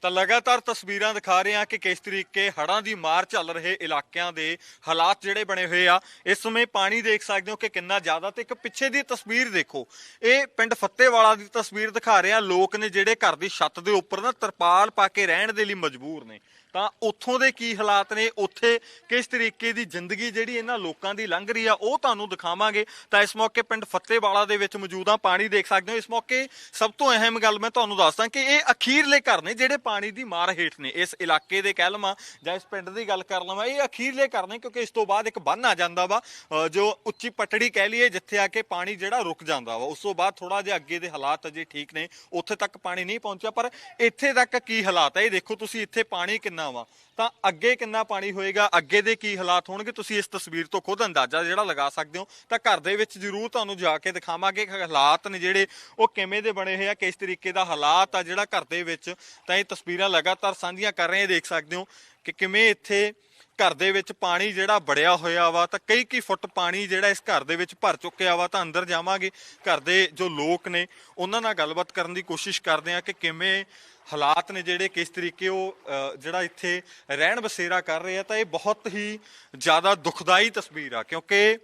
ਤਾਂ ਲਗਾਤਾਰ ਤਸਵੀਰਾਂ ਦਿਖਾ ਰਹੇ ਹਾਂ ਕਿ ਕਿਸ ਤਰੀਕੇ ਹੜ੍ਹਾਂ ਦੀ ਮਾਰ ਚੱਲ ਰਹੇ ਇਲਾਕਿਆਂ ਦੇ ਹਾਲਾਤ ਜਿਹੜੇ ਬਣੇ ਹੋਏ ਆ। ਇਸ ਸਮੇਂ ਪਾਣੀ ਦੇਖ ਸਕਦੇ ਹੋ ਕਿ ਕਿੰਨਾ ਜ਼ਿਆਦਾ ਤੇ ਇੱਕ ਪਿੱਛੇ ਦੀ ਤਸਵੀਰ ਦੇਖੋ। ਇਹ ਪਿੰਡ ਫੱਤੇਵਾਲਾ ਦੀ ਤਸਵੀਰ ਦਿਖਾ ਰਹੇ ਹਾਂ। ਲੋਕ ਨੇ ਜਿਹੜੇ ਘਰ ਦੀ ਛੱਤ ਦੇ ਉੱਪਰ ਨਾ ਤਰਪਾਲ ਪਾ ਕੇ ਰਹਿਣ ਦੇ ਲਈ ਮਜਬੂਰ ਨੇ। ਤਾਂ ਉੱਥੋਂ ਦੇ ਕੀ ਹਾਲਾਤ ਨੇ? ਉੱਥੇ ਕਿਸ ਤਰੀਕੇ ਦੀ ਜ਼ਿੰਦਗੀ ਜਿਹੜੀ ਇਹਨਾਂ ਲੋਕਾਂ ਦੀ ਲੰਘ ਰਹੀ ਆ, ਉਹ ਤੁਹਾਨੂੰ ਦਿਖਾਵਾਂਗੇ। ਤਾਂ ਇਸ ਮੌਕੇ ਪਿੰਡ ਫੱਤੇਵਾਲਾ ਦੇ ਵਿੱਚ ਮੌਜੂਦ ਆ, ਪਾਣੀ ਦੇਖ ਸਕਦੇ ਹੋ। ਇਸ ਮੌਕੇ ਸਭ ਤੋਂ ਅਹਿਮ ਗੱਲ ਮੈਂ ਤੁਹਾਨੂੰ ਦੱਸਦਾ ਕਿ ਇਹ ਅਖੀਰਲੇ ਘਰ ਨੇ ਜਿਹੜੇ ਪਾਣੀ ਦੀ ਮਾਰ ਹੇਠ ਨੇ। ਇਸ ਇਲਾਕੇ ਦੇ ਕਹਿ ਲਵਾਂ ਜਾਂ ਇਸ ਪਿੰਡ ਦੀ ਗੱਲ ਕਰ ਲਵਾਂ, ਇਹ ਅਖੀਰਲੇ ਘਰ ਨੇ ਕਿਉਂਕਿ ਇਸ ਤੋਂ ਬਾਅਦ ਇੱਕ ਬੰਨ ਆ ਜਾਂਦਾ ਵਾ ਜੋ ਉੱਚੀ ਪਟੜੀ ਕਹਿ ਲਈਏ, ਜਿੱਥੇ ਆ ਕੇ ਪਾਣੀ ਜਿਹੜਾ ਰੁਕ ਜਾਂਦਾ ਵਾ। ਉਸ ਤੋਂ ਬਾਅਦ ਥੋੜਾ ਜਿਹਾ ਅੱਗੇ ਦੇ ਹਾਲਾਤ ਅਜੇ ਠੀਕ ਨੇ, ਉੱਥੇ ਤੱਕ ਪਾਣੀ ਨਹੀਂ ਪਹੁੰਚਿਆ। ਪਰ ਇੱਥੇ ਤੱਕ ਕੀ ਹਾਲਾਤ ਹੈ ਇਹ ਦੇਖੋ ਤੁਸੀਂ ਇੱਥੇ ਪਾਣੀ ਕਿੰਨਾ ਵਾ ਤਾਂ ਅੱਗੇ ਕਿੰਨਾ ਪਾਣੀ ਹੋਏਗਾ, ਅੱਗੇ ਦੇ ਕੀ ਹਾਲਾਤ ਹੋਣਗੇ, ਤੁਸੀਂ ਇਸ ਤਸਵੀਰ ਤੋਂ ਖੁਦ ਅੰਦਾਜ਼ਾ ਜਿਹੜਾ ਲਗਾ ਸਕਦੇ ਹੋ। ਤਾਂ ਘਰ ਦੇ ਵਿੱਚ ਜ਼ਰੂਰ ਤੁਹਾਨੂੰ ਜਾ ਕੇ ਦਿਖਾਵਾਂਗੇ ਕਿ ਹਾਲਾਤ ਨੇ ਜਿਹੜੇ, ਉਹ ਕਿਵੇਂ ਦੇ ਬਣੇ ਹੋਏ ਆ, ਕਿਸ ਤਰੀਕੇ ਦਾ ਹਾਲਾਤ ਆ ਜਿਹੜਾ ਘਰ ਦੇ ਵਿੱਚ। ਤਾਂ ਇਹ ਤਸਵੀਰਾਂ ਲਗਾਤਾਰ ਸਾਂਝੀਆਂ ਕਰ ਰਹੇ ਦੇਖ ਸਕਦੇ ਹੋ ਕਿ ਕਿਵੇਂ ਇੱਥੇ ਘਰ ਦੇ ਵਿੱਚ ਪਾਣੀ ਜਿਹੜਾ ਬੜਿਆ ਹੋਇਆ ਵਾ, ਤਾਂ ਕਈ ਕਈ ਫੁੱਟ ਪਾਣੀ ਜਿਹੜਾ ਇਸ ਘਰ ਦੇ ਵਿੱਚ ਭਰ ਚੁੱਕਿਆ ਵਾ, ਤਾਂ ਅੰਦਰ ਜਾਵਾਂਗੇ। ਘਰ ਦੇ ਜੋ ਲੋਕ ਨੇ, ਉਹਨਾਂ ਨਾਲ ਗੱਲਬਾਤ ਕਰਨ ਦੀ ਕੋਸ਼ਿਸ਼ ਕਰਦੇ ਆ ਕਿ ਕਿਵੇਂ ਹਾਲਾਤ ਨੇ ਜਿਹੜੇ ਕਿਸ ਤਰੀਕੇ ਉਹ ਜਿਹੜਾ ਇੱਥੇ ਰਹਿਣ ਬਸੇਰਾ ਕਰ ਰਹੇ ਆ ਤਾਂ ਇਹ ਬਹੁਤ ਹੀ ਜ਼ਿਆਦਾ ਦੁਖਦਾਈ ਤਸਵੀਰ ਆ, ਕਿਉਂਕਿ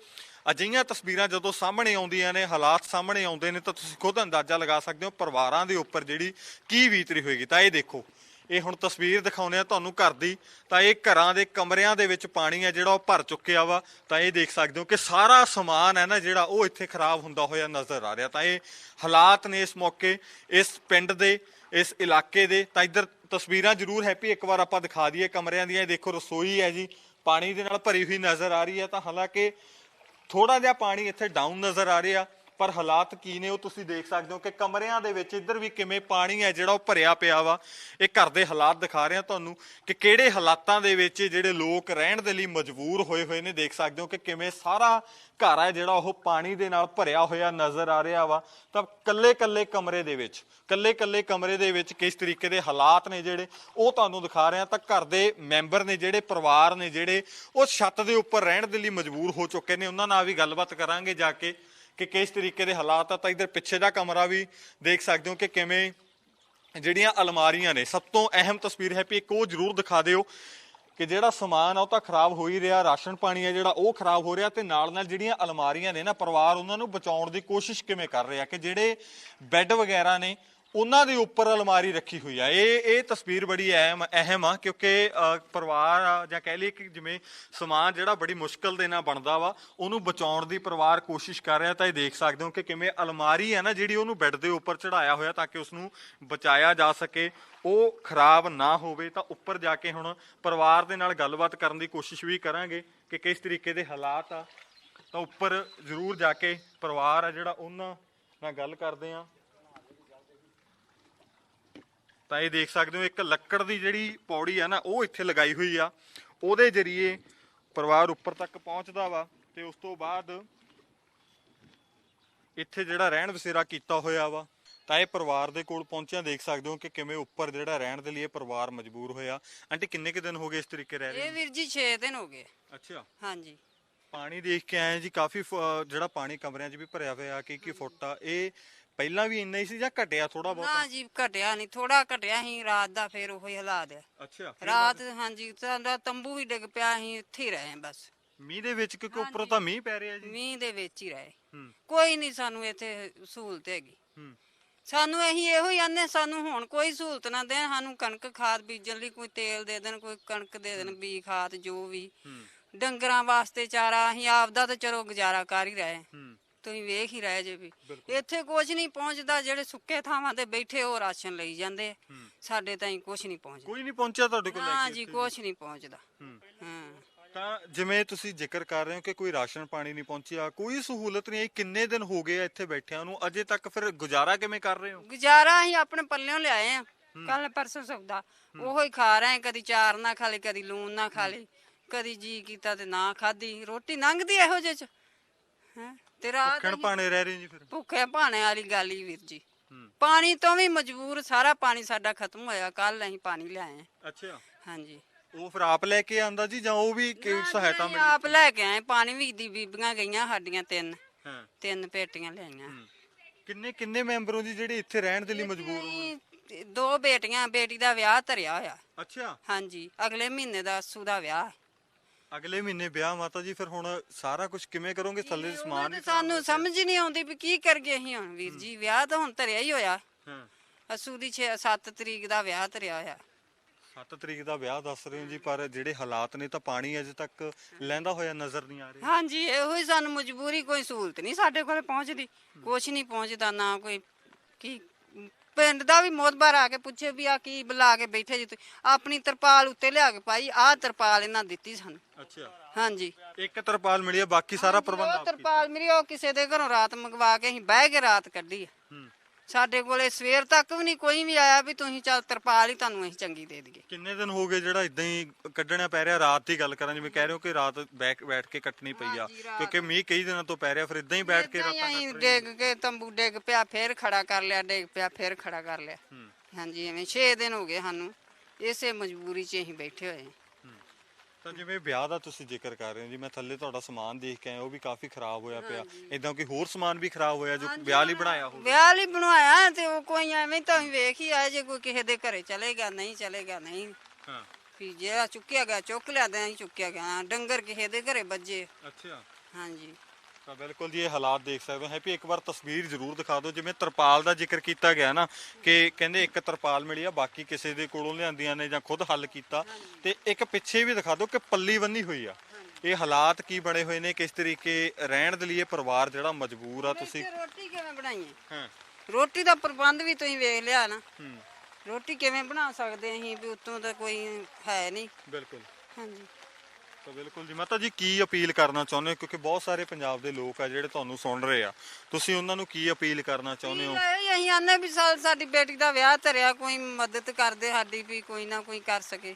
ਅਜਿਹੀਆਂ ਤਸਵੀਰਾਂ ਜਦੋਂ ਸਾਹਮਣੇ ਆਉਂਦੀਆਂ ਨੇ, ਹਾਲਾਤ ਸਾਹਮਣੇ ਆਉਂਦੇ ਨੇ ਤਾਂ ਤੁਸੀਂ ਖੁਦ ਅੰਦਾਜ਼ਾ ਲਗਾ ਸਕਦੇ ਹੋ ਪਰਿਵਾਰਾਂ ਦੇ ਉੱਪਰ ਜਿਹੜੀ ਕੀ ਬੀਤ ਰਹੀ ਹੋਏਗੀ। ਤਾਂ ਇਹ ਦੇਖੋ ਇਹ ਹੁਣ ਤਸਵੀਰ ਦਿਖਾਉਂਦੇ ਆ ਤੁਹਾਨੂੰ ਘਰ ਦੀ। ਤਾਂ ਇਹ ਘਰਾਂ ਦੇ ਕਮਰਿਆਂ ਦੇ ਵਿੱਚ ਪਾਣੀ ਹੈ ਜਿਹੜਾ ਉਹ ਭਰ ਚੁੱਕਿਆ ਵਾ। ਤਾਂ ਇਹ ਦੇਖ ਸਕਦੇ ਹੋ ਕਿ ਸਾਰਾ ਸਮਾਨ ਹੈ ਨਾ ਜਿਹੜਾ ਉਹ ਇੱਥੇ ਖਰਾਬ ਹੁੰਦਾ ਹੋਇਆ ਨਜ਼ਰ ਆ ਰਿਹਾ। ਤਾਂ ਇਹ ਹਾਲਾਤ ਨੇ ਇਸ ਮੌਕੇ, ਇਸ ਪਿੰਡ ਦੇ, ਇਸ ਇਲਾਕੇ ਦੇ। ਤਾਂ ਇੱਧਰ ਤਸਵੀਰਾਂ ਜ਼ਰੂਰ ਹੈਪੀ, ਇੱਕ ਵਾਰ ਆਪਾਂ ਦਿਖਾ ਦਈਏ ਕਮਰਿਆਂ ਦੀਆਂ। ਇਹ ਦੇਖੋ ਰਸੋਈ ਹੈ ਜੀ, ਪਾਣੀ ਦੇ ਨਾਲ ਭਰੀ ਹੋਈ ਨਜ਼ਰ ਆ ਰਹੀ ਹੈ। ਤਾਂ ਹਾਲਾਂਕਿ ਥੋੜਾ ਜਿਹਾ ਪਾਣੀ ਇੱਥੇ ਡਾਊਨ ਨਜ਼ਰ ਆ ਰਿਹਾ। ਪਰ ਹਾਲਾਤ ਕੀ ਨੇ ਉਹ ਤੁਸੀਂ ਦੇਖ ਸਕਦੇ ਹੋ ਕਿ ਕਮਰਿਆਂ ਦੇ ਵਿੱਚ ਇੱਧਰ ਵੀ ਕਿਵੇਂ ਪਾਣੀ ਹੈ ਜਿਹੜਾ ਉਹ ਭਰਿਆ ਪਿਆ ਵਾ। ਇਹ ਘਰ ਦੇ ਹਾਲਾਤ ਦਿਖਾ ਰਿਹਾ ਤੁਹਾਨੂੰ ਕਿ ਕਿਹੜੇ ਹਾਲਾਤਾਂ ਦੇ ਵਿੱਚ ਜਿਹੜੇ ਲੋਕ ਰਹਿਣ ਦੇ ਲਈ ਮਜਬੂਰ ਹੋਏ ਹੋਏ ਨੇ। ਦੇਖ ਸਕਦੇ ਹੋ ਕਿ ਕਿਵੇਂ ਸਾਰਾ ਘਰ ਹੈ ਜਿਹੜਾ ਉਹ ਪਾਣੀ ਦੇ ਨਾਲ ਭਰਿਆ ਹੋਇਆ ਨਜ਼ਰ ਆ ਰਿਹਾ ਵਾ। ਤਾਂ ਕੱਲੇ ਕੱਲੇ ਕਮਰੇ ਦੇ ਵਿੱਚ ਕੱਲੇ ਕੱਲੇ ਕਮਰੇ ਦੇ ਵਿੱਚ ਕਿਸ ਤਰੀਕੇ ਦੇ ਹਾਲਾਤ ਨੇ ਜਿਹੜੇ ਉਹ ਤੁਹਾਨੂੰ ਦਿਖਾ ਰਿਹਾ। ਤਾਂ ਘਰ ਦੇ ਮੈਂਬਰ ਨੇ ਜਿਹੜੇ, ਪਰਿਵਾਰ ਨੇ ਜਿਹੜੇ ਉਹ ਛੱਤ ਦੇ ਉੱਪਰ ਰਹਿਣ ਦੇ ਲਈ ਮਜਬੂਰ ਹੋ ਚੁੱਕੇ ਨੇ। ਉਹਨਾਂ ਨਾਲ ਵੀ ਗੱਲਬਾਤ ਕਰਾਂਗੇ ਜਾ ਕੇ ਕਿ ਕਿਸ ਤਰੀਕੇ ਦੇ ਹਾਲਾਤ ਆ, ਤਾਂ ਇਧਰ ਪਿੱਛੇ ਦਾ ਕਮਰਾ ਵੀ ਦੇਖ ਸਕਦੇ ਹੋ ਕਿ ਕਿਵੇਂ ਜਿਹੜੀਆਂ ਅਲਮਾਰੀਆਂ ਨੇ, ਸਭ ਤੋਂ ਅਹਿਮ ਤਸਵੀਰ ਹੈ ਵੀ ਇੱਕ ਉਹ ਜ਼ਰੂਰ ਦਿਖਾ ਦਿਓ ਕਿ ਜਿਹੜਾ ਸਮਾਨ ਆ, ਉਹ ਤਾਂ ਖਰਾਬ ਹੋ ਹੀ ਰਿਹਾ, ਰਾਸ਼ਨ ਪਾਣੀ ਆ ਜਿਹੜਾ, ਉਹ ਖਰਾਬ ਹੋ ਰਿਹਾ ਤੇ ਨਾਲ ਨਾਲ ਜਿਹੜੀਆਂ ਅਲਮਾਰੀਆਂ ਨੇ ਨਾ, ਪਰਿਵਾਰ ਉਹਨਾਂ ਨੂੰ ਬਚਾਉਣ ਦੀ ਕੋਸ਼ਿਸ਼ ਕਿਵੇਂ ਕਰ ਰਿਹਾ ਕਿ ਜਿਹੜੇ ਬੈੱਡ ਵਗੈਰਾ ਨੇ ਉਹਨਾਂ ਦੇ ਉੱਪਰ ਅਲਮਾਰੀ ਰੱਖੀ ਹੋਈ ਆ। ਇਹ ਇਹ ਤਸਵੀਰ ਬੜੀ ਅਹਿਮ ਅਹਿਮ ਆ, ਕਿਉਂਕਿ ਪਰਿਵਾਰ ਆ, ਜਾਂ ਕਹਿ ਲਈਏ ਕਿ ਜਿਵੇਂ ਸਮਾਨ ਜਿਹੜਾ ਬੜੀ ਮੁਸ਼ਕਲ ਦੇ ਨਾਲ ਬਣਦਾ ਵਾ, ਉਹਨੂੰ ਬਚਾਉਣ ਦੀ ਪਰਿਵਾਰ ਕੋਸ਼ਿਸ਼ ਕਰ ਰਿਹਾ, ਤਾਂ ਇਹ ਦੇਖ ਸਕਦੇ ਹੋ ਕਿ ਕਿਵੇਂ ਅਲਮਾਰੀ ਹੈ ਨਾ, ਜਿਹੜੀ ਉਹਨੂੰ ਬੈੱਡ ਦੇ ਉੱਪਰ ਚੜਾਇਆ ਹੋਇਆ ਤਾਂ ਕਿ ਉਸ ਨੂੰ ਬਚਾਇਆ ਜਾ ਸਕੇ, ਉਹ ਖਰਾਬ ਨਾ ਹੋਵੇ, ਤਾਂ ਉੱਪਰ ਜਾ ਕੇ ਹੁਣ ਪਰਿਵਾਰ ਦੇ ਨਾਲ ਗੱਲਬਾਤ ਕਰਨ ਦੀ ਕੋਸ਼ਿਸ਼ ਵੀ ਕਰਾਂਗੇ ਕਿ ਕਿਸ ਤਰੀਕੇ ਦੇ ਹਾਲਾਤ ਆ। ਤਾਂ ਉੱਪਰ ਜ਼ਰੂਰ ਜਾ ਕੇ ਪਰਿਵਾਰ ਆ ਜਿਹੜਾ ਉਹਨਾਂ ਨਾਲ ਗੱਲ ਕਰਦੇ ਆ। ਤਾਂ ਇਹ ਦੇਖ ਸਕਦੇ ਹੋ ਇੱਕ ਲੱਕੜ ਦੀ ਜਿਹੜੀ ਪੌੜੀ ਆ ਨਾ ਉਹ ਇੱਥੇ ਲਗਾਈ ਹੋਈ ਆ। ਉਹਦੇ ਜਰੀਏ ਪਰਿਵਾਰ ਉੱਪਰ ਤੱਕ ਪਹੁੰਚਦਾ ਵਾ ਤੇ ਉਸ ਤੋਂ ਬਾਅਦ ਇੱਥੇ ਜਿਹੜਾ ਰਹਿਣ ਬਸੇਰਾ ਕੀਤਾ ਹੋਇਆ ਵਾ ਤਾਂ ਇਹ ਪਰਿਵਾਰ ਦੇ ਕੋਲ ਪਹੁੰਚਿਆ। ਦੇਖ ਸਕਦੇ ਹੋ ਕਿ ਕਿਵੇਂ ਉੱਪਰ ਜਿਹੜਾ ਰਹਿਣ ਦੇ ਲਈ ਇਹ ਪਰਿਵਾਰ ਮਜਬੂਰ ਹੋਇਆ। ਆਂਟੀ ਕਿੰਨੇ ਕੁ ਦਿਨ ਹੋ ਗਏ ਇਸ ਤਰੀਕੇ ਰਹਿ ਰਹੇ ਇਹ ਵੀਰ ਜੀ 6 ਦਿਨ ਹੋ ਗਏ। ਅੱਛਾ। ਹਾਂਜੀ। ਪਾਣੀ ਦੇਖ ਕੇ ਆਏ ਜੀ ਕਾਫੀ ਜਿਹੜਾ ਪਾਣੀ ਕਮਰਿਆਂ 'ਚ ਵੀ ਭਰਿਆ ਹੋਇਆ ਕਿ ਕੀ ਫੁੱਟ। ਆ ਇਹ ਪਹਿਲਾਂ ਵੀ ਇੰਨਾ ਹੀ ਸੀ ਜਾਂ ਘਟਿਆ ਥੋੜਾ ਬਹੁਤ? ਨਾ ਜੀ ਘਟਿਆ ਨਹੀਂ ਥੋੜਾ ਘਟਿਆ ਸੀ ਰਾਤ ਦਾ ਫੇਰ ਉਹੀ ਹਾਲਾਤ ਆ। ਅੱਛਾ ਰਾਤ ਹਾਂਜੀ ਸਾਡਾ ਤੰਬੂ ਵੀ ਡਿੱਗ ਪਿਆ ਸੀ ਇੱਥੇ ਹੀ ਰਹੇ ਬਸ। ਮੀਂਹ ਦੇ ਵਿੱਚ ਕਿਉਂਕਿ ਉੱਪਰੋਂ ਤਾਂ ਮੀਂਹ ਪੈ ਰਿਹਾ ਜੀ? ਮੀਂਹ ਦੇ ਵਿੱਚ ਹੀ ਰਹੇ। ਹੂੰ। ਕੋਈ ਨਹੀਂ ਸਾਨੂੰ ਇੱਥੇ ਸਹੂਲਤ ਹੈਗੀ। ਹੂੰ। ਸਾਨੂੰ ਅਸੀਂ ਇਹੋ ਹੀ ਆਨੇ ਸਾਨੂੰ ਹੁਣ ਕੋਈ ਸਹੂਲਤ ਨਾ ਦੇਣ ਸਾਨੂੰ ਕਣਕ ਖਾਦ ਬੀਜਣ ਲਈ ਕੋਈ ਤੇਲ ਦੇ ਦੇਣ ਕੋਈ ਕਣਕ ਦੇ ਦੇਣ ਬੀ ਖਾਦ ਜੋ ਵੀ। ਹੂੰ। ਡੰਗਰਾਂ ਵਾਸਤੇ ਚਾਰਾ ਅਸੀਂ ਆਪਦਾ ਤਾਂ ਚਲੋ ਗੁਜ਼ਾਰਾ ਕਰ ਹੀ ਰਹੇ। ਹੂੰ। ਤੁਸੀਂ ਵੇਖ ਹੀ ਰਹੇ ਜੇ ਵੀ। ਇੱਥੇ ਕੁਝ ਨਹੀਂ ਪਹੁੰਚਦਾ ਜਿਹੜੇ ਸੁੱਕੇ ਥਾਵਾਂ ਤੇ ਬੈਠੇ ਉਹ ਰਾਸ਼ਨ ਲਈ ਜਾਂਦੇ ਆ। ਸਾਡੇ ਤਾਈਂ ਕੁਝ ਨਹੀਂ ਪਹੁੰਚਦਾ। ਕੋਈ ਨਹੀਂ ਪਹੁੰਚਿਆ ਤੁਹਾਡੇ ਕੋਲ ਲੈ ਹਾਂ ਕੇ ਜੀ? ਕੁਝ ਨਹੀਂ ਪਹੁੰਚਦਾ। ਹੂੰ। ਤਾਂ ਜਿਵੇਂ ਤੁਸੀਂ ਜ਼ਿਕਰ ਕਰ ਰਹੇ ਹੋ ਕਿ ਕੋਈ ਰਾਸ਼ਨ ਪਾਣੀ ਨਹੀਂ ਪਹੁੰਚਿਆ ਕੋਈ ਸਹੂਲਤ ਨਹੀਂ ਆਈ ਕਿੰਨੇ ਦਿਨ ਹੋ ਗਏ ਆ ਇੱਥੇ ਬੈਠਿਆਂ ਨੂੰ? ਅਜੇ ਤੱਕ ਫਿਰ ਗੁਜ਼ਾਰਾ ਕਿਵੇਂ ਕਰ ਰਹੇ ਹੋ? ਗੁਜ਼ਾਰਾ ਅਸੀਂ ਆਪਣੇ ਪੱਲਿਓਂ ਲਿਆਏ ਆ। ਕੱਲ ਪਰਸੋਂ ਸੌਦਾ। ਉਹੋ ਹੀ ਖਾ ਰਹੇ ਆ ਕਦੀ ਚਾਰ ਨਾ ਖਾ ਲਈ ਕਦੀ ਲੂਣ ਨਾ ਖਾ ਲਈ ਕਦੀ ਜੀ ਕੀਤਾ ਤੇ ਨਾ ਖਾਦੀ ਰੋਟੀ ਲੰਘਦੀ ਇਹੋ ਜਿਹੇ ਚ। ਹੈ? ਤੇ ਰਾਤ ਕਿਣ ਪਾਣੇ ਰਹਿ ਰਹੇ ਜੀ ਫਿਰ। ਭੁੱਖੇ ਭਾਣੇ ਵਾਲੀ ਗੱਲ ਹੀ ਵੀਰ ਜੀ। ਹੂੰ। ਪਾਣੀ ਤੋਂ ਵੀ ਮਜਬੂਰ ਸਾਰਾ ਪਾਣੀ ਸਾਡਾ ਖਤਮ ਹੋਇਆ ਕੱਲ ਅਸੀਂ ਪਾਣੀ ਲਿਆਏ ਅੱਛਾ। ਹਾਂਜੀ। ਉਹ ਫਿਰ ਆਪ ਲੈ ਕੇ ਆਂਦਾ ਜੀ ਜਾਂ ਉਹ ਵੀ ਕੋਈ ਸਹਾਇਤਾ ਮਿਲੀ? ਆਪ ਲੈ ਕੇ ਆਏ ਪਾਣੀ ਵੀ ਦੀ ਬੀਬੀਆਂ ਗਈਆਂ ਸਾਡੀਆਂ ਤਿੰਨ। ਹਾਂ। ਤਿੰਨ ਪੇਟੀਆਂ ਲਿਆਈਆਂ। ਕਿੰਨੇ ਕਿੰਨੇ ਮੈਂਬਰੋਂ ਜੀ ਜਿਹੜੇ ਇੱਥੇ ਰਹਿਣ ਦੇ ਲਈ ਮਜਬੂਰ ਹੋ ਦੋ ਬੇਟੀਆਂ ਬੇਟੀ ਦਾ ਵਿਆਹ ਧਰਿਆ ਹੋਇਆ। ਅੱਛਾ। ਹਾਂਜੀ ਅਗਲੇ ਮਹੀਨੇ ਦਾ ਅੱਸੂ ਦਾ ਵਿਆਹ। ਹੈ ਅਗਲੇ ਮਹੀਨੇ ਵਿਆਹ ਮਾਤਾ ਜੀ ਫਿਰ ਹੁਣ ਸਾਰਾ ਕੁਝ ਕਿਵੇਂ ਕਰੋਗੇ? ਥੱਲੇ ਸਮਾਨ ਸਾਨੂੰ ਸਮਝ ਹੀ ਨਹੀਂ ਆਉਂਦੀ ਵੀ ਕੀ ਕਰਗੇ ਅਸੀਂ ਹੁਣ ਵੀਰ ਜੀ। ਵਿਆਹ ਤਾਂ ਹੁਣ ਧਰਿਆ ਹੀ ਹੋਇਆ। ਹਾਂ। ਅੱਸੂ ਦੀ 6 7 ਤਰੀਕ ਦਾ ਵਿਆਹ ਧਰਿਆ ਹੋਇਆ। 7 ਤਰੀਕ ਦਾ ਵਿਆਹ ਦੱਸ ਰਹੇ ਹੋ ਜੀ ਪਰ ਜਿਹੜੇ ਹਾਲਾਤ ਨੇ ਤਾਂ ਪਾਣੀ ਅਜੇ ਤੱਕ ਲੈਂਦਾ ਹੋਇਆ ਨਜ਼ਰ ਨਹੀਂ ਆ ਰਿਹਾ। ਹਾਂਜੀ ਇਹੋ ਹੀ ਸਾਨੂੰ ਮਜਬੂਰੀ ਕੋਈ ਸਹੂਲਤ ਨਹੀਂ ਸਾਡੇ ਕੋਲੇ ਪਹੁੰਚਦੀ। ਕੁਛ ਨਹੀਂ ਪਹੁੰਚਦਾ ਨਾ ਕੋਈ ਕੀ ਪਿੰਡ ਦਾ ਵੀ ਮੋਦਬਾਰ ਆ ਕੇ ਪੁੱਛੇ ਵੀ ਆ ਕੀ ਬੁਲਾ ਕੇ ਬੈਠੇ ਜੀ ਤੁਸੀਂ। ਆਪਣੀ ਤਰਪਾਲ ਉੱਤੇ ਲਿਆ ਕੇ ਪਾਈ ਆਹ ਤਰਪਾਲ ਇਹਨਾਂ ਦਿੱਤੀ ਸਾਨੂੰ। ਅੱਛਾ। ਹਾਂਜੀ। ਇੱਕ ਤਰਪਾਲ ਮਿਲੀ ਹੈ ਬਾਕੀ ਸਾਰਾ ਪ੍ਰਬੰਧ ਉਹ ਆਪ ਕੀਤਾ। ਤਰਪਾਲ ਮੇਰੀ ਉਹ ਕਿਸੇ ਦੇ ਘਰੋਂ ਰਾਤ ਮੰਗਵਾ ਕੇ ਅਸੀਂ ਬਹਿ ਕੇ ਰਾਤ ਕੱਢੀ ਆ। ਹੂੰ। ਸਾਡੇ ਕੋਲੇ ਸਵੇਰ ਤੱਕ ਵੀ ਨਹੀਂ ਕੋਈ ਵੀ ਆਇਆ ਵੀ ਤੁਸੀਂ ਚੱਲ ਤਰਪਾਲ ਹੀ ਤੁਹਾਨੂੰ ਅਸੀਂ ਚੰਗੀ ਦੇ ਦਈਏ। ਕਿੰਨੇ ਦਿਨ ਹੋ ਗਏ ਜਿਹੜਾ ਇਦਾਂ ਹੀ ਕੱਢਣਾ ਪੈ ਰਿਹਾ? ਰਾਤ ਦੀ ਗੱਲ ਕਰਾਂ ਜਿਵੇਂ ਕਹਿ ਰਹੇ ਹੋ ਕਿ ਰਾਤ ਬੈਠ ਬੈਠ ਕੇ ਕੱਟਣੀ ਪਈ ਆ। ਹਾਂਜੀ, ਰਾਤ। ਕਿਉਂਕਿ ਮੀਂਹ ਕਈ ਦਿਨਾਂ ਤੋਂ ਪੈ ਰਿਹਾ ਫਿਰ ਇਦਾਂ ਹੀ ਬੈਠ ਕੇ ਰਾਤਾਂ ਅਸੀਂ ਕੱਟ ਰਹੇ ਡਿੱਗ ਕੇ ਤੰਬੂ ਡਿੱਗ ਪਿਆ ਫੇਰ ਖੜਾ ਕਰ ਲਿਆ ਡਿੱਗ ਪਿਆ ਫੇਰ ਖੜਾ ਕਰ ਲਿਆ। ਹੂੰ। ਹਾਂਜੀ ਐਵੇਂ 6 ਦਿਨ ਹੋ ਗਏ ਸਾਨੂੰ ਇਸੇ ਮਜਬੂਰੀ 'ਚ ਅਸੀਂ ਬੈਠੇ ਹੋਏ ਹਾਂ। ਤਾਂ ਜਿਵੇਂ ਵਿਆਹ ਦਾ ਤੁਸੀਂ ਜ਼ਿਕਰ ਕਰ ਰਹੇ ਹੋ ਜੀ ਮੈਂ ਥੱਲੇ ਤੁਹਾਡਾ ਸਮਾਨ ਦੇਖ ਕੇ ਆਇਆ ਉਹ ਵੀ ਕਾਫੀ ਖਰਾਬ ਹੋਇਆ ਪਿਆ। ਇਦਾਂ ਕੋਈ ਹੋਰ ਸਮਾਨ ਵੀ ਖਰਾਬ ਹੋਇਆ ਜੋ ਵਿਆਹ ਲਈ ਬਣਾਇਆ ਹੋਵੇ। ਵਿਆਹ ਲਈ ਬਣਵਾਇਆ ਤੇ ਉਹ ਕੋਈ ਐਵੇਂ ਤਾਂ ਅਸੀਂ ਵੇਖ ਹੀ ਆਏ ਜੇ ਕੋਈ ਕਿਸੇ ਦੇ ਘਰੇ ਚਲੇਗਾ ਨਹੀਂ ਚਲੇਗਾ ਨਹੀਂ। ਹਾਂ। ਵੀ ਜਿਹੜਾ ਚੁੱਕਿਆ ਗਿਆ ਚੁੱਕ ਲਿਆ ਤੇ ਅਸੀਂ ਚੁੱਕਿਆ ਗਿਆ ਡੰਗਰ ਕਿਸੇ ਦੇ ਘਰੇ ਵੱਜੇ। ਅੱਛਾ। ਹਾਂਜੀ। ਤਾਂ ਬਿਲਕੁਲ ਜੀ ਇਹ ਹਾਲਾਤ ਦੇਖ ਸਕਦੇ ਹੋ ਹੈਪੀ ਇੱਕ ਵਾਰ ਤਸਵੀਰ ਜ਼ਰੂਰ ਦਿਖਾ ਦਿਓ। ਜਿਵੇਂ ਤਰਪਾਲ ਦਾ ਜ਼ਿਕਰ ਕੀਤਾ ਗਿਆ ਨਾ ਕਿ ਕਹਿੰਦੇ ਇੱਕ ਤਰਪਾਲ ਮਿਲੀ ਆ ਬਾਕੀ ਕਿਸੇ ਦੇ ਕੋਲੋਂ ਲਿਆਂਦੀਆਂ ਨੇ ਜਾਂ ਖੁਦ ਹੱਲ ਕੀਤਾ। ਤੇ ਇੱਕ ਪਿੱਛੇ ਵੀ ਦਿਖਾ ਦਿਓ ਕਿ ਪੱਲੀ ਬੰਨੀ ਹੋਈ ਆ। ਇਹ ਹਾਲਾਤ ਕੀ ਬਣੇ ਹੋਏ ਨੇ ਕਿਸ ਤਰੀਕੇ ਰਹਿਣ ਦੇ ਲਈ ਇਹ ਪਰਿਵਾਰ ਜਿਹੜਾ ਮਜਬੂਰ ਆ ਤੁਸੀਂ? ਰੋਟੀ ਕਿਵੇਂ ਬਣਾਈਏ ਹਾਂ। ਰੋਟੀ ਦਾ ਪ੍ਰਬੰਧ ਵੀ ਤੁਸੀਂ ਵੇਖ ਲਿਆ ਨਾ। ਹੂੰ। ਰੋਟੀ ਕਿਵੇਂ ਬਣਾ ਸਕਦੇ ਅਸੀਂ ਵੀ ਉਤੋਂ ਤਾਂ ਕੋਈ ਹੈ ਨਹੀਂ। ਬਿਲਕੁਲ। ਹਾਂਜੀ। ਤਾਂ ਬਿਲਕੁਲ ਜੀ। ਮਾਤਾ ਜੀ ਕੀ ਅਪੀਲ ਕਰਨਾ ਚਾਹੁੰਦੇ ਹੋ? ਕਿਉਂਕਿ ਬਹੁਤ ਸਾਰੇ ਪੰਜਾਬ ਦੇ ਲੋਕ ਆ ਜਿਹੜੇ ਤੁਹਾਨੂੰ ਸੁਣ ਰਹੇ ਆ। ਤੁਸੀਂ ਉਹਨਾਂ ਨੂੰ ਕੀ ਅਪੀਲ ਕਰਨਾ ਚਾਹੁੰਦੇ ਹੋ? ਇਹ ਅਸੀਂ ਆਨੇ ਵੀ ਸਾ- ਸਾਡੀ ਬੇਟੀ ਦਾ ਵਿਆਹ ਧਰਿਆ ਕੋਈ ਮਦਦ ਕਰਦੇ ਸਾਡੀ ਵੀ ਕੋਈ ਨਾ ਕੋਈ ਕਰ ਸਕੇ।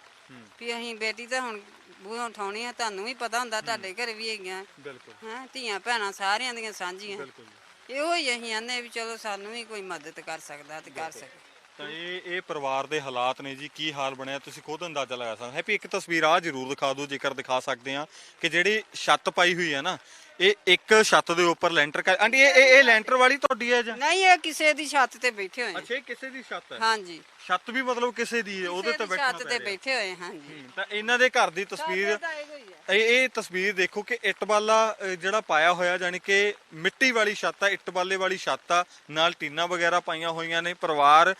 ਵੀ ਅਸੀਂ ਬੇਟੀ ਤਾਂ ਹੁਣ ਬੂਹੋਂ ਉਠਾਉਣੀ ਆ ਤੁਹਾਨੂੰ ਵੀ ਪਤਾ ਹੁੰਦਾ ਤੁਹਾਡੇ ਘਰੇ ਵੀ ਹੈਗੀਆਂ। ਬਿਲਕੁਲ। ਹਾਂ ਧੀਆਂ ਭੈਣਾਂ ਸਾਰਿਆਂ ਦੀਆਂ ਸਾਂਝੀਆਂ। ਬਿਲਕੁਲ ਜੀ। ਇਹੋ ਹੀ ਅਸੀਂ ਆਨੇ ਵੀ ਚਲੋ ਸਾਨੂੰ ਵੀ ਕੋਈ ਮਦਦ ਕਰ ਸਕਦਾ ਤੇ ਕਰ ਸਕੇ। ਤਾਂ ਇਹ ਇਹ ਪਰਿਵਾਰ ਦੇ ਹਾਲਾਤ ਨੇ ਜੀ ਕੀ ਹਾਲ ਬਣਿਆ ਤੁਸੀਂ ਖੁਦ ਅੰਦਾਜ਼ਾ ਲਗਾ ਸਕਦੇ ਹੈਪੀ ਇੱਕ ਤਸਵੀਰ ਆ ਜ਼ਰੂਰ ਦਿਖਾ ਦਿਓ ਜੇਕਰ ਦਿਖਾ ਸਕਦੇ ਆ ਕਿ ਜਿਹੜੀ ਛੱਤ ਪਾਈ ਹੋਈ ਹੈ ਨਾ ਇਹ ਇੱਕ ਛੱਤ ਦੇ ਉੱਪਰ ਲੈਂਟਰ ਕਰ ਆਂਟੀ ਇਹ ਇਹ ਇਹ ਲੈਂਟਰ ਵਾਲੀ ਤੁਹਾਡੀ ਹੈ ਜਾਂ? ਨਹੀਂ ਇਹ ਕਿਸੇ ਦੀ ਛੱਤ ਤੇ ਬੈਠੇ ਹੋਏ ਆ। ਅੱਛਾ ਇਹ ਕਿਸੇ ਦੀ ਛੱਤ ਹੈ? ਹਾਂਜੀ। ਛੱਤ ਵੀ ਮਤਲਬ ਕਿਸੇ ਦੀ ਹੈ ਉਹਦੇ ਕਿਸੇ ਤੇ ਦੀ ਬੈਠਣਾ ਛੱਤ ਪੈ ਤੇ ਰਿਹਾ। ਬੈਠੇ ਹੋਏ ਹਾਂਜੀ। ਹੂੰ, ਤਾਂ ਇਹਨਾਂ ਦੇ ਘਰ ਦੀ ਤਸਵੀਰ ਤਾਂ ਇਹੋ ਹੀ ਆ। ਇਹ ਇਹ ਤਸਵੀਰ ਦੇਖੋ ਕਿ ਇੱਟ ਵਾਲਾ ਅ, ਜਿਹੜਾ ਪਾਇਆ ਹੋਇਆ ਜਾਨੀ ਕਿ ਮਿੱਟੀ ਵਾਲੀ ਛੱਤ ਆ ਇੱਟ ਵਾਲੇ ਵਾਲੀ ਛੱਤ ਆ ਨਾਲ ਟੀਨਾ ਵਗੈਰਾ ਪਾਈਆਂ ਹੋਈਆਂ ਨੇ ਪਰਿਵਾਰ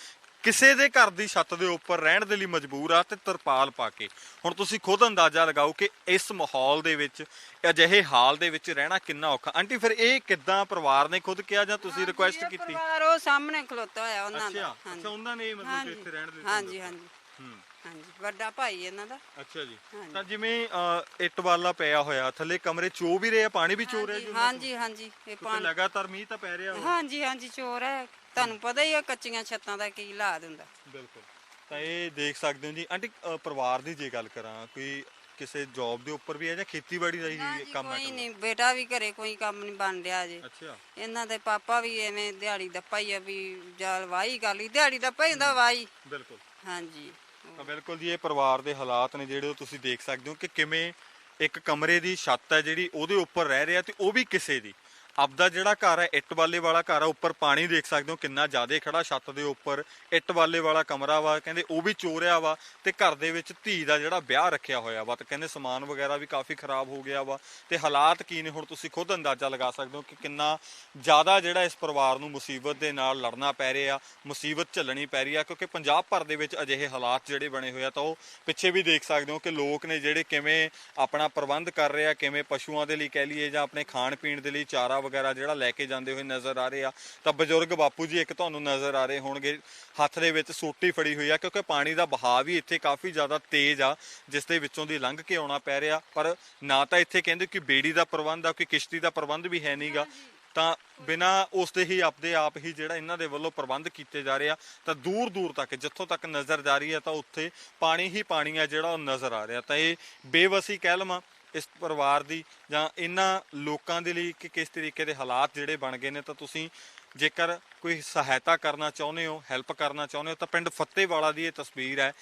ਕਿਸੇ ਦੇ ਘਰ ਦੀ ਛੱਤ ਦੇ ਉੱਪਰ ਰਹਿਣ ਦੇ ਲਈ ਮਜਬੂਰ ਆ ਤੇ ਤਰਪਾਲ ਪਾ ਕੇ। ਹੁਣ ਤੁਸੀਂ ਖੁਦ ਅੰਦਾਜ਼ਾ ਲਗਾਓ ਕਿ ਇਸ ਮਾਹੌਲ ਦੇ ਵਿੱਚ ਅਜਿਹੇ ਹਾਲ ਦੇ ਵਿੱਚ ਰਹਿਣਾ ਕਿੰਨਾ ਔਖਾ। ਆਂਟੀ ਫਿਰ ਇਹ ਕਿੱਦਾਂ ਪਰਿਵਾਰ ਨੇ ਖੁਦ ਕਿਹਾ ਜਾਂ ਤੁਸੀਂ ਰਿਕੁਐਸਟ ਕੀਤੀ? ਪਰਿਵਾਰ ਉਹ ਸਾਹਮਣੇ ਖਲੋਤਾ ਹੋਇਆ ਉਹਨਾਂ ਦਾ। ਅੱਛਾ ਉਹਨਾਂ ਨੇ ਮਤਲਬ ਕਿ ਇੱਥੇ ਰਹਿਣ ਦੇ ਹਾਂਜੀ ਹਾਂਜੀ। ਹੂੰ। ਹਾਂਜੀ ਵੱਡਾ ਭਾਈ ਇਹਨਾਂ ਦਾ। ਅੱਛਾ ਜੀ। ਤਾਂ ਜਿਵੇਂ ਇੱਟ ਵਾਲਾ ਪਿਆ ਹੋਇਆ ਥੱਲੇ ਕਮਰੇ ਚੋ ਵੀ ਰਹੇ ਆ ਪਾਣੀ ਵੀ ਚੋ ਰਿਹਾ ਜੀ ਹਾਂਜੀ ਹਾਂਜੀ ਇਹ ਪਾਣੀ ਲਗਾਤਾਰ ਮੀਂਹ ਤਾਂ ਪੈ ਰਿਹਾ। ਹਾਂਜੀ ਹਾਂਜੀ ਚੋਰ ਹੈ। ਤੁਹਾਨੂੰ ਪਤਾ ਹੀ ਆ ਕੱਚੀਆਂ ਛੱਤਾਂ ਦਾ ਕੀ ਹਾਲਾਤ ਹੁੰਦਾ। ਬਿਲਕੁਲ। ਤਾਂ ਇਹ ਦੇਖ ਸਕਦੇ ਹੋ ਜੀ ਆਂਟੀ ਅ, ਪਰਿਵਾਰ ਦੀ ਜੇ ਗੱਲ ਕਰਾਂ ਕੋਈ ਕਿਸੇ ਜੌਬ ਦੇ ਉੱਪਰ ਵੀ ਹੈ ਜਾਂ ਖੇਤੀਬਾੜੀ ਦਾ ਹੀ ਕੰਮ ਹੈ ਕੋਈ? ਨਹੀਂ ਬੇਟਾ ਵੀ ਘਰੇ ਕੋਈ ਕੰਮ ਨਹੀਂ ਬਣ ਰਿਹਾ ਜੇ। ਅੱਛਾ। ਇਹਨਾਂ ਦੇ ਪਾਪਾ ਵੀ ਐਵੇਂ ਦਿਹਾੜੀ ਦੱਪਾ ਹੀ ਆ ਵੀ ਜਾਲ ਵਾਹੀ ਕਰ ਲਈ ਦਿਹਾੜੀ ਦੱਪਾ ਹੀ ਹੁੰਦਾ ਵਾਹੀ। ਬਿਲਕੁਲ। ਹਾਂਜੀ। ਤਾਂ ਬਿਲਕੁਲ ਜੀ ਇਹ ਪਰਿਵਾਰ ਦੇ ਹਾਲਾਤ ਨੇ ਜਿਹੜੇ ਉਹ ਤੁਸੀਂ ਦੇਖ ਸਕਦੇ ਹੋ ਕਿ ਕਿਵੇਂ ਇੱਕ ਕਮਰੇ ਦੀ ਛੱਤ ਹੈ ਜਿਹੜੀ ਉਹਦੇ ਉੱਪਰ ਰਹਿ ਰਿਹਾ ਤੇ ਉਹ ਵੀ ਕਿਸੇ ਦੀ। ਆਪਦਾ ਜਿਹੜਾ ਘਰ ਹੈ ਇੱਟ ਵਾਲੇ ਵਾਲਾ ਘਰ ਆ, ਉੱਪਰ ਪਾਣੀ ਦੇਖ ਸਕਦੇ ਹੋ ਕਿੰਨਾ ਜ਼ਿਆਦਾ ਖੜਾ ਛੱਤ ਦੇ ਉੱਪਰ। ਇੱਟ ਵਾਲੇ ਵਾਲਾ ਕਮਰਾ ਵਾ, ਕਹਿੰਦੇ ਉਹ ਵੀ ਚੋਰਿਆ ਵਾ ਤੇ ਘਰ ਦੇ ਵਿੱਚ ਧੀ ਦਾ ਜਿਹੜਾ ਵਿਆਹ ਰੱਖਿਆ ਹੋਇਆ ਵਾ ਤੇ ਕਹਿੰਦੇ ਸਮਾਨ ਵਗੈਰਾ ਵੀ ਕਾਫੀ ਖਰਾਬ ਹੋ ਗਿਆ ਵਾ ਤੇ ਹਾਲਾਤ ਕੀ ਨੇ ਹੁਣ ਤੁਸੀਂ ਖੁਦ ਅੰਦਾਜ਼ਾ ਲਗਾ ਸਕਦੇ ਹੋ ਕਿ ਕਿੰਨਾ ਜ਼ਿਆਦਾ ਜਿਹੜਾ ਇਸ ਪਰਿਵਾਰ ਨੂੰ ਮੁਸੀਬਤ ਦੇ ਨਾਲ ਲੜਨਾ ਪੈ ਰਿਹਾ, ਮੁਸੀਬਤ ਝੱਲਣੀ ਪੈ ਰਹੀ ਆ, ਕਿਉਂਕਿ ਪੰਜਾਬ ਭਰ ਦੇ ਵਿੱਚ ਅਜਿਹੇ ਹਾਲਾਤ ਜਿਹੜੇ ਬਣੇ ਹੋਏ ਆ ਤਾਂ ਉਹ ਪਿੱਛੇ ਵੀ ਦੇਖ ਸਕਦੇ ਹੋ ਕਿ ਲੋਕ ਨੇ ਜਿਹੜੇ ਕਿਵੇਂ ਆਪਣਾ ਪ੍ਰਬੰਧ ਕਰ ਰਹੇ ਆ, ਕਿਵੇਂ ਪਸ਼ੂਆਂ ਦੇ ਲਈ ਕਹਿ ਲਈਏ ਜਾਂ ਆਪਣੇ ਖਾਣ ਪੀਣ ਦੇ ਲਈ ਚਾਰਾ ਵਗੈਰਾ ਜਿਹੜਾ ਲੈ ਕੇ ਜਾਂਦੇ ਹੋਏ ਨਜ਼ਰ ਆ ਰਹੇ ਆ, ਤਾਂ ਬਜ਼ੁਰਗ ਬਾਪੂ ਜੀ ਇੱਕ ਤੁਹਾਨੂੰ ਨਜ਼ਰ ਆ ਰਹੇ ਹੋਣਗੇ। ਹੱਥ ਦੇ ਵਿੱਚ ਸੋਟੀ ਫੜੀ ਹੋਈ ਆ, ਕਿਉਂਕਿ ਪਾਣੀ ਦਾ ਬਹਾਅ ਵੀ ਇੱਥੇ ਕਾਫੀ ਜ਼ਿਆਦਾ ਤੇਜ਼ ਆ, ਜਿਸ ਦੇ ਵਿੱਚੋਂ ਦੀ ਲੰਘ ਕੇ ਆਉਣਾ ਪੈ ਰਿਹਾ। ਪਰ ਨਾ ਤਾਂ ਇੱਥੇ ਕਹਿੰਦੇ ਕਿ ਬੇੜੀ ਦਾ ਪ੍ਰਬੰਧ ਆ, ਕੋਈ ਕਿਸ਼ਤੀ ਦਾ ਪ੍ਰਬੰਧ ਵੀ ਹੈ ਨਹੀਂਗਾ। ਤਾਂ ਬਿਨਾ ਉਸ ਦੇ ਹੀ ਆਪਦੇ ਆਪ ਹੀ ਜਿਹੜਾ ਇਹਨਾਂ ਦੇ ਵੱਲੋਂ ਪ੍ਰਬੰਧ ਕੀਤੇ ਜਾ ਰਹੇ ਆ, ਤਾਂ ਦੂਰ ਦੂਰ ਤੱਕ, ਜਿੱਥੋਂ ਤੱਕ ਨਜ਼ਰ ਜਾ ਰਹੀ ਹੈ ਤਾਂ ਉੱਥੇ ਪਾਣੀ ਹੀ ਪਾਣੀ ਆ ਜਿਹੜਾ ਉਹ ਨਜ਼ਰ ਆ ਰਿਹਾ। ਤਾਂ ਇਹ ਬੇਵਸੀ ਕਹਿ ਲਵਾਂ ਇਸ ਪਰਿਵਾਰ ਦੀ ਜਾਂ ਇਹਨਾਂ ਲੋਕਾਂ ਦੇ ਲਈ ਕਿ ਕਿਸ ਤਰੀਕੇ ਦੇ ਹਾਲਾਤ ਜਿਹੜੇ ਬਣ ਗਏ ਨੇ, ਤਾਂ ਤੁਸੀਂ ਜੇਕਰ ਕੋਈ ਸਹਾਇਤਾ ਕਰਨਾ ਚਾਹੁੰਦੇ ਹੋ ਹੈਲਪ ਕਰਨਾ ਚਾਹੁੰਦੇ ਹੋ, ਤਾਂ ਪਿੰਡ ਫੱਤੇਵਾਲਾ ਦੀ ਇਹ ਤਸਵੀਰ ਹੈ।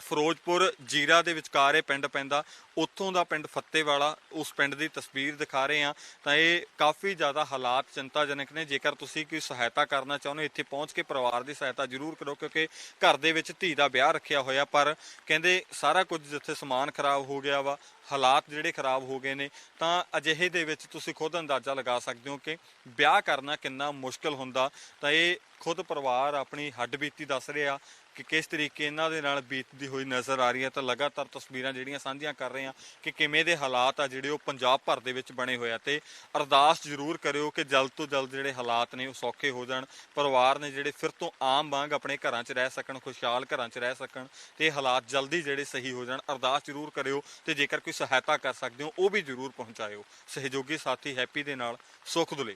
ਫਿਰੋਜ਼ਪੁਰ ਜੀਰਾ ਦੇ ਵਿਚਕਾਰ ਇਹ ਪਿੰਡ ਪੈਂਦਾ। ਉੱਥੋਂ ਦਾ ਪਿੰਡ ਫੱਤੇਵਾਲਾ, ਉਸ ਪਿੰਡ ਦੀ ਤਸਵੀਰ ਦਿਖਾ ਰਹੇ ਹਾਂ। ਤਾਂ ਇਹ ਕਾਫੀ ਜ਼ਿਆਦਾ ਹਾਲਾਤ ਚਿੰਤਾਜਨਕ ਨੇ। ਜੇਕਰ ਤੁਸੀਂ ਕੋਈ ਸਹਾਇਤਾ ਕਰਨਾ ਚਾਹੁੰਦੇ ਹੋ, ਇੱਥੇ ਪਹੁੰਚ ਕੇ ਪਰਿਵਾਰ ਦੀ ਸਹਾਇਤਾ ਜ਼ਰੂਰ ਕਰੋ, ਕਿਉਂਕਿ ਘਰ ਦੇ ਵਿੱਚ ਧੀ ਦਾ ਵਿਆਹ ਰੱਖਿਆ ਹੋਇਆ, ਪਰ ਕਹਿੰਦੇ ਸਾਰਾ ਕੁਝ ਜਿੱਥੇ ਸਮਾਨ ਖਰਾਬ ਹੋ ਗਿਆ ਵਾ, ਹਾਲਾਤ ਜਿਹੜੇ ਖਰਾਬ ਹੋ ਗਏ ਨੇ, ਤਾਂ ਅਜਿਹੇ ਦੇ ਵਿੱਚ ਤੁਸੀਂ ਖੁਦ ਅੰਦਾਜ਼ਾ ਲਗਾ ਸਕਦੇ ਹੋ ਕਿ ਵਿਆਹ ਕਰਨਾ ਕਿੰਨਾ ਮੁਸ਼ਕਲ ਹੁੰਦਾ। ਤਾਂ ਇਹ ਖੁਦ ਪਰਿਵਾਰ ਆਪਣੀ ਹੱਡਬੀਤੀ ਦੱਸ ਰਿਹਾ। ਕਿ ਕਿਸ ਤਰੀਕੇ ਇਹਨਾਂ ਦੇ ਨਾਲ ਬੀਤਦੀ ਹੋਈ ਨਜ਼ਰ ਆ ਰਹੀ ਹੈ ਤਾਂ ਲਗਾਤਾਰ ਤਸਵੀਰਾਂ ਜਿਹੜੀਆਂ ਸਾਂਝੀਆਂ ਕਰ ਰਹੇ ਹਾਂ ਕਿ ਕਿਵੇਂ ਦੇ ਹਾਲਾਤ ਆ ਜਿਹੜੇ ਉਹ ਪੰਜਾਬ ਭਰ ਦੇ ਵਿੱਚ ਬਣੇ ਹੋਏ ਆ ਤੇ ਅਰਦਾਸ ਜ਼ਰੂਰ ਕਰਿਓ ਕਿ ਜਲਦ ਤੋਂ ਜਲਦ ਜਿਹੜੇ ਹਾਲਾਤ ਨੇ ਉਹ ਸੌਖੇ ਹੋ ਜਾਣ, ਪਰਿਵਾਰ ਨੇ ਜਿਹੜੇ ਫਿਰ ਤੋਂ ਆਮ ਵਾਂਗ ਆਪਣੇ ਘਰਾਂ 'ਚ ਰਹਿ ਸਕਣ, ਖੁਸ਼ਹਾਲ ਘਰਾਂ 'ਚ ਰਹਿ ਸਕਣ ਤੇ ਹਾਲਾਤ ਜਲਦੀ ਜਿਹੜੇ ਸਹੀ ਹੋ ਜਾਣ, ਅਰਦਾਸ ਜ਼ਰੂਰ ਕਰਿਓ ਤੇ ਜੇਕਰ ਕੋਈ ਸਹਾਇਤਾ ਕਰ ਸਕਦੇ ਹੋ ਉਹ ਵੀ ਜ਼ਰੂਰ ਪਹੁੰਚਾਇਓ। ਸਹਿਯੋਗੀ ਸਾਥੀ ਹੈਪੀ ਦੇ ਨਾਲ ਸੁਖ ਦੁਲੇ